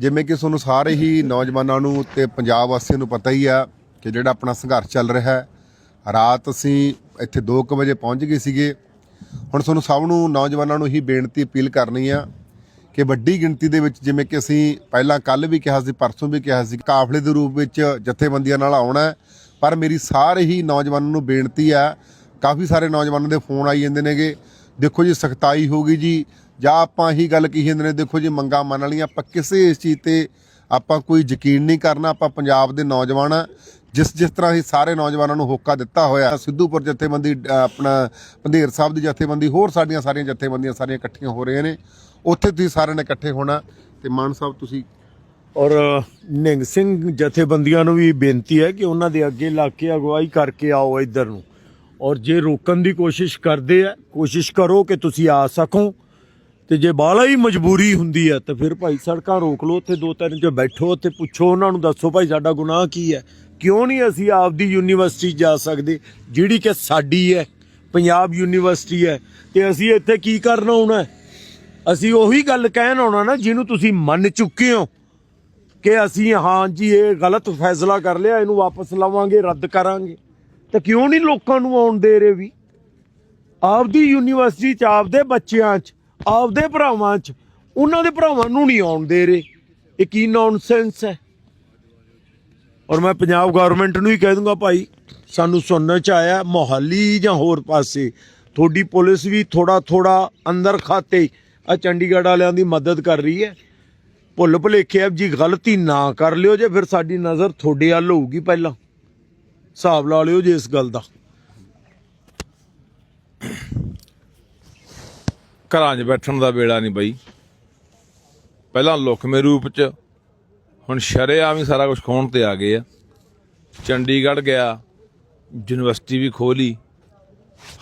ਜਿਵੇਂ ਕਿ ਤੁਹਾਨੂੰ ਸਾਰੇ ਹੀ ਨੌਜਵਾਨਾਂ ਨੂੰ ਤੇ ਪੰਜਾਬ ਵਾਸੀਆਂ ਨੂੰ ਪਤਾ ਹੀ ਆ ਕਿ ਜਿਹੜਾ ਆਪਣਾ ਸੰਘਰਸ਼ ਚੱਲ ਰਿਹਾ ਹੈ। ਰਾਤ ਅਸੀਂ ਇੱਥੇ 2:00 ਵਜੇ ਪਹੁੰਚ ਗਏ ਸੀਗੇ। ਹੁਣ ਤੁਹਾਨੂੰ ਸਭ ਨੂੰ ਨੌਜਵਾਨਾਂ ਨੂੰ ਹੀ ਬੇਨਤੀ ਅਪੀਲ ਕਰਨੀ ਆ ਕਿ ਵੱਡੀ ਗਿਣਤੀ ਦੇ ਵਿੱਚ ਜਿਵੇਂ ਕਿ ਅਸੀਂ ਪਹਿਲਾਂ ਕੱਲ ਵੀ ਕਿਹਾ ਸੀ, ਪਰਸੋਂ ਵੀ ਕਿਹਾ ਸੀ, ਕਾਫਲੇ ਦੇ ਰੂਪ ਵਿੱਚ ਜਥੇਬੰਦੀਆਂ ਨਾਲ ਆਉਣਾ ਪਰ ਮੇਰੀ ਸਾਰੇ ਹੀ ਨੌਜਵਾਨਾਂ ਨੂੰ ਬੇਨਤੀ ਆ, ਕਾਫੀ ਸਾਰੇ ਨੌਜਵਾਨਾਂ ਦੇ ਫੋਨ ਆਈ ਜਾਂਦੇ ਨੇਗੇ। ਦੇਖੋ ਜੀ ਸਖਤਾਈ ਹੋਗੀ ਜੀ। ਜਾਂ ਆਪਾਂ ਇਹੀ ਗੱਲ ਕਹੀ ਜਾਂਦੇ ਨੇ ਦੇਖੋ ਜੀ ਮੰਗਾ ਮੰਨ ਵਾਲੀਆਂ ਆਪਾਂ ਕਿਸੇ ਇਸ ਚੀਜ਼ ਤੇ ਆਪਾਂ ਕੋਈ ਯਕੀਨ ਨਹੀਂ ਕਰਨਾ ਆਪਾਂ ਪੰਜਾਬ ਦੇ ਨੌਜਵਾਨ ਆ। ਜਿਸ ਜਿਸ ਤਰ੍ਹਾਂ ਹੀ ਸਾਰੇ ਨੌਜਵਾਨਾਂ ਨੂੰ ਹੋਕਾ ਦਿੱਤਾ ਹੋਇਆ ਸਿੱਧੂਪੁਰ ਜਥੇਬੰਦੀ ਅ, ਆਪਣਾ ਪੰਧੇਰ ਸਾਹਿਬ ਦੀ ਜਥੇਬੰਦੀ ਹੋਰ ਸਾਡੀਆਂ ਸਾਰੀਆਂ ਜਥੇਬੰਦੀਆਂ ਸਾਰੀਆਂ ਇਕੱਠੀਆਂ ਹੋ ਰਹੀਆਂ ਨੇ। ਉੱਥੇ ਤੁਸੀਂ ਸਾਰਿਆਂ ਨੇ ਇਕੱਠੇ ਹੋਣਾ ਤੇ ਮਾਨ ਸਾਹਿਬ ਤੁਸੀਂ ਔਰ ਨਿੰਗ ਸਿੰਘ ਜਥੇਬੰਦੀਆਂ ਨੂੰ ਵੀ ਬੇਨਤੀ ਹੈ ਕਿ ਉਹਨਾਂ ਦੇ ਅੱਗੇ ਲਾ ਕੇ ਅਗਵਾਈ ਕਰਕੇ ਆਓ ਇੱਧਰ ਨੂੰ। ਔਰ ਜੇ ਰੋਕਣ ਦੀ ਕੋਸ਼ਿਸ਼ ਕਰਦੇ ਆ, ਕੋਸ਼ਿਸ਼ ਕਰੋ ਕਿ ਤੁਸੀਂ ਆ ਸਕੋ। ਤੇ ਜੇ ਬਾਲਾ ਹੀ ਮਜਬੂਰੀ ਹੁੰਦੀ ਹੈ ਤਾਂ ਫਿਰ ਭਾਈ ਸੜਕਾਂ ਰੋਕ ਲਓ, ਉੱਥੇ ਦੋ ਤਿੰਨ ਜੋ ਬੈਠੋ, ਉੱਥੇ ਪੁੱਛੋ ਉਹਨਾਂ ਨੂੰ, ਦੱਸੋ ਭਾਈ ਸਾਡਾ ਗੁਨਾਹ ਕੀ ਹੈ ਕਿਉਂ ਨਹੀਂ ਅਸੀਂ ਆਪਦੀ ਯੂਨੀਵਰਸਿਟੀ ਜਾ ਸਕਦੇ, ਜਿਹੜੀ ਕਿ ਸਾਡੀ ਹੈ, ਪੰਜਾਬ ਯੂਨੀਵਰਸਿਟੀ ਹੈ। ਤੇ ਅਸੀਂ ਇੱਥੇ ਕੀ ਕਰਨ ਆਉਣਾ ਅਸੀਂ ਉਹੀ ਗੱਲ ਕਹਿਣ ਆਉਣਾ ਨਾ, ਜਿਹਨੂੰ ਤੁਸੀਂ ਮੰਨ ਚੁੱਕੇ ਹੋ ਕਿ ਅਸੀਂ, ਹਾਂ ਜੀ, ਇਹ ਗਲਤ ਫੈਸਲਾ ਕਰ ਲਿਆ, ਇਹਨੂੰ ਵਾਪਸ ਲਵਾਂਗੇ, ਰੱਦ ਕਰਾਂਗੇ। ਤਾਂ ਕਿਉਂ ਨਹੀਂ ਲੋਕਾਂ ਨੂੰ ਆਉਣ ਦੇ ਰਹੇ ਵੀ? ਆਪਦੀ ਯੂਨੀਵਰਸਿਟੀ ਚ, ਆਪਦੇ ਬੱਚਿਆਂ ਚ, ਆਪਦੇ ਭਰਾਵਾਂ ਚ, ਉਹਨਾਂ ਦੇ ਭਰਾਵਾਂ ਨੂੰ ਨਹੀਂ ਆਉਣ ਦੇ ਰਹੇ। ਇਹ ਕੀ ਨੌਨਸੈਂਸ ਹੈ? ਔਰ ਮੈਂ ਪੰਜਾਬ ਗਵਰਨਮੈਂਟ ਨੂੰ ਹੀ ਕਹਿ ਦੂੰਗਾ ਭਾਈ, ਸਾਨੂੰ ਸੁਣਨ ਚ ਆਇਆ, ਮੋਹਾਲੀ ਜਾਂ ਹੋਰ ਪਾਸੇ, ਤੁਹਾਡੀ ਪੁਲਿਸ ਵੀ ਥੋੜਾ ਥੋੜਾ ਅੰਦਰ ਖਾਤੇ ਆ ਚੰਡੀਗੜ੍ਹ ਵਾਲਿਆਂ ਦੀ ਮਦਦ ਕਰ ਰਹੀ ਹੈ। ਭੁੱਲ ਭੁਲੇਖੇ ਜੀ, ਗਲਤੀ ਨਾ ਕਰ ਲਿਓ ਜੇ ਫਿਰ ਸਾਡੀ ਨਜ਼ਰ ਤੁਹਾਡੇ ਵੱਲ ਹੋਊਗੀ ਪਹਿਲਾਂ। ਹਿਸਾਬ ਲਾ ਲਿਓ ਜੇ ਇਸ ਗੱਲ ਦਾ। ਘਰਾਂ 'ਚ ਬੈਠਣ ਦਾ ਵੇਲਾ ਨਹੀਂ ਬਈ। ਪਹਿਲਾਂ ਲੁਕਮੇ ਰੂਪ 'ਚ, ਹੁਣ ਸ਼ਰੇਆਮ ਹੀ ਸਾਰਾ ਕੁਝ ਖੋਣ ਤੇ ਆ ਗਏ ਆ। ਚੰਡੀਗੜ੍ਹ ਗਿਆ, ਯੂਨੀਵਰਸਿਟੀ ਵੀ ਖੋਲੀ।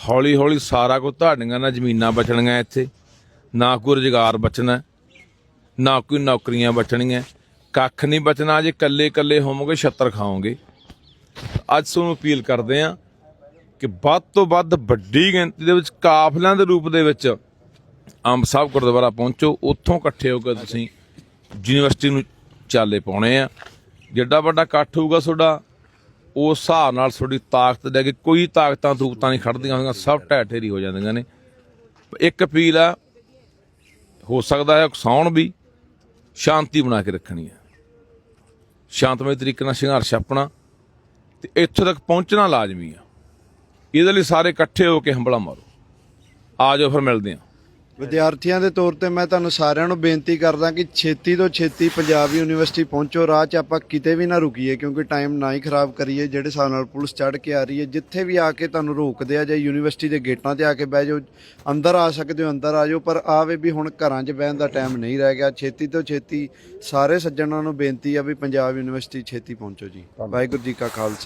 ਹੌਲੀ ਹੌਲੀ ਸਾਰਾ ਕੁਝ ਤੁਹਾਡੀਆਂ ਨਾਲ ਜ਼ਮੀਨਾਂ ਬਚਣੀਆਂ ਇੱਥੇ। ਨਾ ਕੋਈ ਰੁਜ਼ਗਾਰ ਬਚਣਾ, ਨਾ ਕੋਈ ਨੌਕਰੀਆਂ ਬਚਣੀਆਂ। ਕੱਖ ਨਹੀਂ ਬਚਣਾ, ਜੇ ਕੱਲੇ ਕੱਲੇ ਹੋਵੋਗੇ, ਛੱਤਰ ਖਾਓਗੇ। ਅੱਜ ਤੁਹਾਨੂੰ ਅਪੀਲ ਕਰਦੇ ਆ ਕਿ ਵੱਧ ਤੋਂ ਵੱਧ ਵੱਡੀ ਗਿਣਤੀ ਦੇ ਵਿੱਚ ਕਾਫਲਿਆਂ ਦੇ ਰੂਪ ਦੇ ਵਿੱਚ ਅੰਬ ਸਾਹਿਬ ਗੁਰਦੁਆਰਾ ਪਹੁੰਚੋ। ਉੱਥੋਂ ਇਕੱਠੇ ਹੋ ਕੇ ਤੁਸੀਂ ਯੂਨੀਵਰਸਿਟੀ ਨੂੰ ਚਾਲੇ ਪਾਉਣੇ ਆ। ਜਿੱਡਾ ਵੱਡਾ ਇਕੱਠ ਹੋਊਗਾ ਤੁਹਾਡਾ ਉਸ ਹਿਸਾਬ ਨਾਲ ਤੁਹਾਡੀ ਤਾਕਤ ਲੈ ਕੇ ਕੋਈ ਤਾਕਤਾਂ ਤੂਕਤਾਂ ਨਹੀਂ ਖੜਦੀਆਂ ਹੁੰਦੀਆਂ ਸਭ ਢਹਿ ਢੇਰੀ ਹੋ ਜਾਂਦੀਆਂ ਨੇ। ਇੱਕ ਅਪੀਲ ਆ, ਹੋ ਸਕਦਾ ਹੈ ਉਕਸਾਉਣ ਵੀ, ਸ਼ਾਂਤੀ ਬਣਾ ਕੇ ਰੱਖਣੀ ਹੈ। ਸ਼ਾਂਤਮਈ ਤਰੀਕੇ ਨਾਲ ਸੰਘਰਸ਼ ਆਪਣਾ ਤੇ ਇੱਥੋਂ ਤੱਕ ਪਹੁੰਚਣਾ ਲਾਜ਼ਮੀ ਆ। ਇਹਦੇ ਲਈ ਸਾਰੇ ਇਕੱਠੇ ਹੋ ਕੇ ਹੰਬਲਾ ਮਾਰੋ। ਆ ਜਾਓ ਫਿਰ ਮਿਲਦੇ ਹਾਂ। ਵਿਦਿਆਰਥੀਆਂ ਦੇ ਤੌਰ ਤੇ ਮੈਂ ਤੁਹਾਨੂੰ ਸਾਰਿਆਂ ਨੂੰ ਬੇਨਤੀ ਕਰਦਾ ਕਿ ਛੇਤੀ ਤੋਂ ਛੇਤੀ ਪੰਜਾਬ ਯੂਨੀਵਰਸਿਟੀ ਪਹੁੰਚੋ। ਰਾਹ 'ਚ ਆਪਾਂ ਕਿਤੇ ਵੀ ਨਾ ਰੁਕੀਏ ਕਿਉਂਕਿ ਟਾਈਮ ਨਾ ਹੀ ਖਰਾਬ ਕਰੀਏ। ਜਿਹੜੇ ਹਿਸਾਬ ਨਾਲ ਪੁਲਿਸ ਚੜ੍ਹ ਕੇ ਆ ਰਹੀ ਹੈ ਜਿੱਥੇ ਵੀ ਆ ਕੇ ਤੁਹਾਨੂੰ ਰੋਕਦੇ ਆ ਜਾਂ ਯੂਨੀਵਰਸਿਟੀ ਦੇ ਗੇਟਾਂ ਤੇ ਆ ਕੇ ਬਹਿ ਜਾਓ ਅੰਦਰ ਆ ਸਕਦੇ ਹੋ ਅੰਦਰ ਆ ਜਾਓ ਪਰ ਆਵੇ ਵੀ ਹੁਣ ਘਰਾਂ 'ਚ ਬਹਿਣ ਦਾ ਟਾਈਮ ਨਹੀਂ ਰਹਿ ਗਿਆ। ਛੇਤੀ ਤੋਂ ਛੇਤੀ ਸਾਰੇ ਸੱਜਣਾਂ ਨੂੰ ਬੇਨਤੀ ਆ ਵੀ ਪੰਜਾਬ ਯੂਨੀਵਰਸਿਟੀ ਛੇਤੀ ਪਹੁੰਚੋ ਜੀ। ਵਾਹਿਗੁਰੂ ਜੀ ਕਾ ਖਾਲਸਾ।